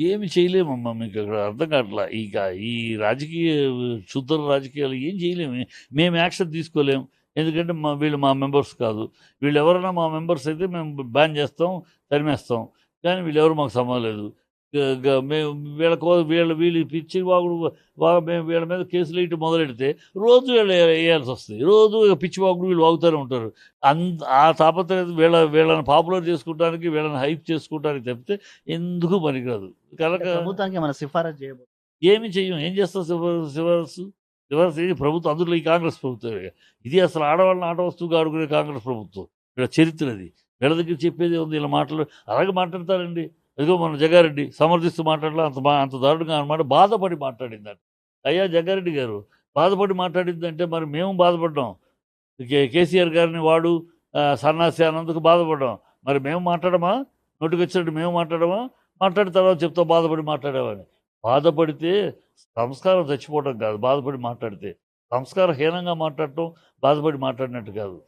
ఏమి చేయలేమమ్మా మీకు అక్కడ అర్థం కావట్లా. ఇక ఈ రాజకీయ శుద్ధ రాజకీయాలు ఏం చేయలేము. మేము యాక్షన్ తీసుకోలేము ఎందుకంటే మా వీళ్ళు మా మెంబర్స్ కాదు. వీళ్ళు ఎవరైనా మా మెంబర్స్ అయితే మేము బ్యాన్ చేస్తాం తరిమేస్తాం. కానీ వీళ్ళు ఎవరు మాకు సంబంధం లేదు. మేము వీళ్ళ కో- వీళ్ళ వీళ్ళు పిచ్చి వాగుడు వా- మేము వీళ్ళ మీద కేసులు ఇటు మొదలెడితే రోజు వీళ్ళు వేయాల్సి వస్తుంది. రోజు పిచ్చి వాగుడు వీళ్ళు వాగుతూనే ఉంటారు. అంత ఆ తాపత్రయం వీళ్ళ వీళ్ళని పాపులర్ చేసుకోవడానికి వీళ్ళని హైప్ చేసుకోవడానికి తప్పితే ఎందుకు పనికిరాదు. కనుక ప్రభుత్వానికి మన సిఫారసు చేయబోతుంది ఏమి చెయ్యం? ఏం చేస్తాం సిఫారసు సిఫారసు? సిఫారసు ఏది ప్రభుత్వం అందులో ఈ కాంగ్రెస్ ప్రభుత్వం ఇది అసలు ఆడవాళ్ళని ఆట వస్తువుగా ఆడుకునే కాంగ్రెస్ ప్రభుత్వం. వీళ్ళ చరిత్ర అది. వీళ్ళ దగ్గర చెప్పేది ఉంది. ఇలా మాటలు అలాగే మాట్లాడతారండి. అదిగో మన జగారెడ్డి సమర్థిస్తూ మాట్లాడలా అంత అంత దారుణంగా అనమాట బాధపడి మాట్లాడింది అంట అయ్యా జగారెడ్డి గారు బాధపడి మాట్లాడింది అంటే మరి మేము బాధపడ్డాం. కేసీఆర్ గారిని వాడు సన్నాసి అన్నందుకు బాధపడ్డాం. మరి మేము మాట్లాడమా? నోటికి వచ్చినట్టు మేము మాట్లాడమా? మాట్లాడిన తర్వాత చెప్తా బాధపడి మాట్లాడేవాడిని. బాధపడితే సంస్కారం చచ్చిపోవడం కాదు. బాధపడి మాట్లాడితే సంస్కారహీనంగా మాట్లాడటం బాధపడి మాట్లాడినట్టు కాదు.